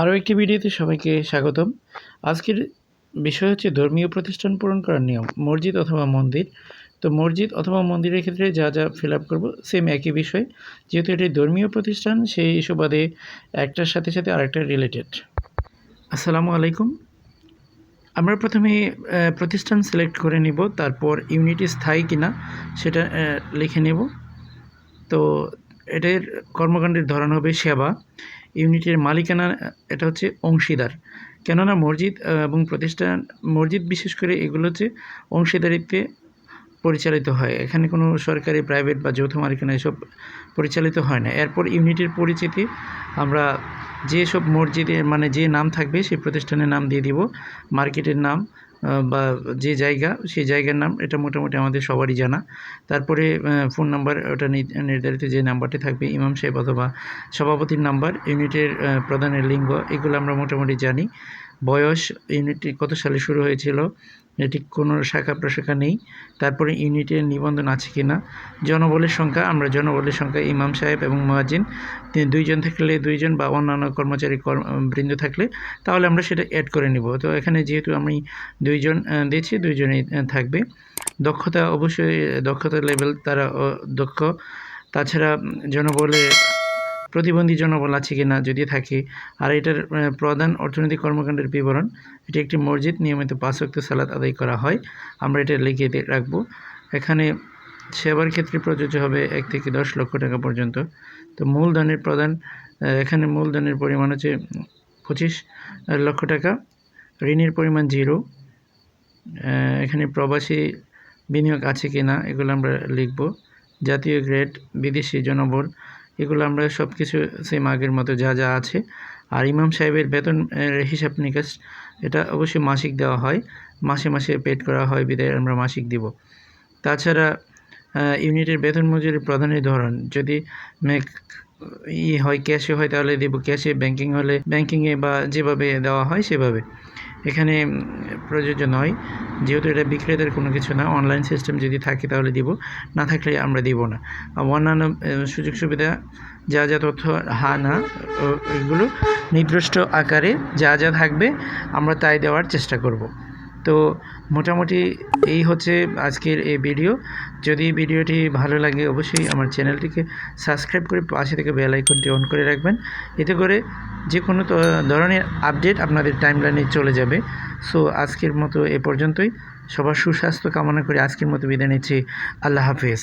আরও একটি ভিডিওতে সবাইকে স্বাগতম। আজকের বিষয় হচ্ছে ধর্মীয় প্রতিষ্ঠান পূরণ করার নিয়ম, মসজিদ অথবা মন্দির। তো মসজিদ অথবা মন্দিরের ক্ষেত্রে যা যা ফিল আপ করব সেম একই বিষয়, যেহেতু এটি ধর্মীয় প্রতিষ্ঠান, সেই সুবাদে একটার সাথে সাথে আরেকটা রিলেটেড আসসালামু আলাইকুম। আমরা প্রথমে প্রতিষ্ঠান সিলেক্ট করে নিব, তারপর ইউনিটি স্থায়ী কিনা সেটা লিখে নেব। তো এটার কর্মকাণ্ডের ধরন হবে সেবা। ইউনিটের মালিকানা, এটা হচ্ছে অংশীদার। কেননা মসজিদ এবং প্রতিষ্ঠান, মসজিদ বিশেষ করে এগুলো হচ্ছে অংশীদারিত্বে পরিচালিত হয়। এখানে কোনো সরকারি প্রাইভেট বা যৌথ মালিকানা এসব পরিচালিত হয় না। এরপর ইউনিটের পরিচিতি, আমরা যেসব মসজিদে মানে যে নাম থাকবে, সেই প্রতিষ্ঠানের নাম দিয়ে দিব। মার্কেটের নাম বা যে জায়গা, সেই জায়গার নাম, এটা মোটামুটি আমাদের সবারই জানা। তারপরে ফোন নাম্বার ওটা নির্ধারিত যে নাম্বারটি থাকবে, ইমাম সাহেব অথবা সভাপতির নাম্বার ইউনিটের প্রধানের লিঙ্গ, এগুলো আমরা মোটামুটি জানি। বয়স ইউনিটটি কত সালে শুরু হয়েছিল এটি কোনো শাখা প্রশাখা নেই। তারপরে ইউনিটের নিবন্ধন আছে কি না জনবলের সংখ্যা, আমরা জনবলের সংখ্যা, ইমাম সাহেব এবং মহাজিন দুইজন থাকলে দুইজন বা অন্যান্য কর্মচারী, কর্ম- বৃন্দ থাকলে, তাহলে আমরা সেটা অ্যাড করে নিব। তো এখানে যেহেতু আমি দুইজন দিয়েছি, দুইজনই থাকবে। দক্ষতা অবশ্যই, দক্ষতা লেভেল তারা দক্ষ। তাছাড়া জনবলে প্রতিবন্ধী জনবল আছে কিনা যদি থাকে। আর এটার প্রধান অর্থনৈতিক কর্মকাণ্ডের বিবরণ, এটি একটি মসজিদ, নিয়মিত পাঁচ ওয়াক্ত সালাত আদায় করা হয়। আমরা এটা লিখে রাখব। এখানে সেবার ক্ষেত্রে প্রযোজ্য হবে এক থেকে দশ লক্ষ টাকা পর্যন্ত। তো মূলধনের প্রধান এখানে মূলধনের পরিমাণ হচ্ছে পঁচিশ লক্ষ টাকা। ঋণের পরিমাণ জিরো। এখানে প্রবাসী বিনিয়োগ আছে কি না এগুলো আমরা লিখব। জাতীয় গ্রেড, বিদেশি জনবল এগুলো আমরা সব কিছু সেম আগের মতো যা যা আছে। আর ইমাম সাহেবের বেতন হিসাব নিকাশ, এটা অবশ্যই মাসিক দেওয়া হয়। মাসে মাসে পেড করা হয়, বিদায় আমরা মাসিক দিব। তাছাড়া ইউনিটের বেতন মজুরি প্রদানের ধরন। যদি মেক ই হয় ক্যাশে হয়, তাহলে দেব ক্যাশে ব্যাংকিং হলে ব্যাংকিংয়ে বা যেভাবে দেওয়া হয়, সেভাবে। এখানে প্রযোজ্য নয়। যেহেতু এটা বিক্রেতার কোনো কিছু না অনলাইন সিস্টেম যদি থাকে তাহলে দিব, না থাকলে আমরা দিব না। অন্যান্য সুযোগ সুবিধা, যা যা তথ্য, হা, না এগুলো নির্দিষ্ট আকারে যা যা থাকবে, আমরা তাই দেওয়ার চেষ্টা করব। তো মোটামুটি এই হচ্ছে আজকের এই ভিডিও। যদি ভিডিওটি ভালো লাগে অবশ্যই আমার চ্যানেলটিকে সাবস্ক্রাইব করে পাশে থেকে বেল আইকনটি অন করে রাখবেন। এতে করে যে কোনো ধরনের আপডেট আপনাদের টাইমলাইনে চলে যাবে। সো আজকের মতো এ পর্যন্তই। সবার সুস্বাস্থ্য কামনা করে আজকের মতো বিদায় নিচ্ছি। আল্লাহ হাফেজ।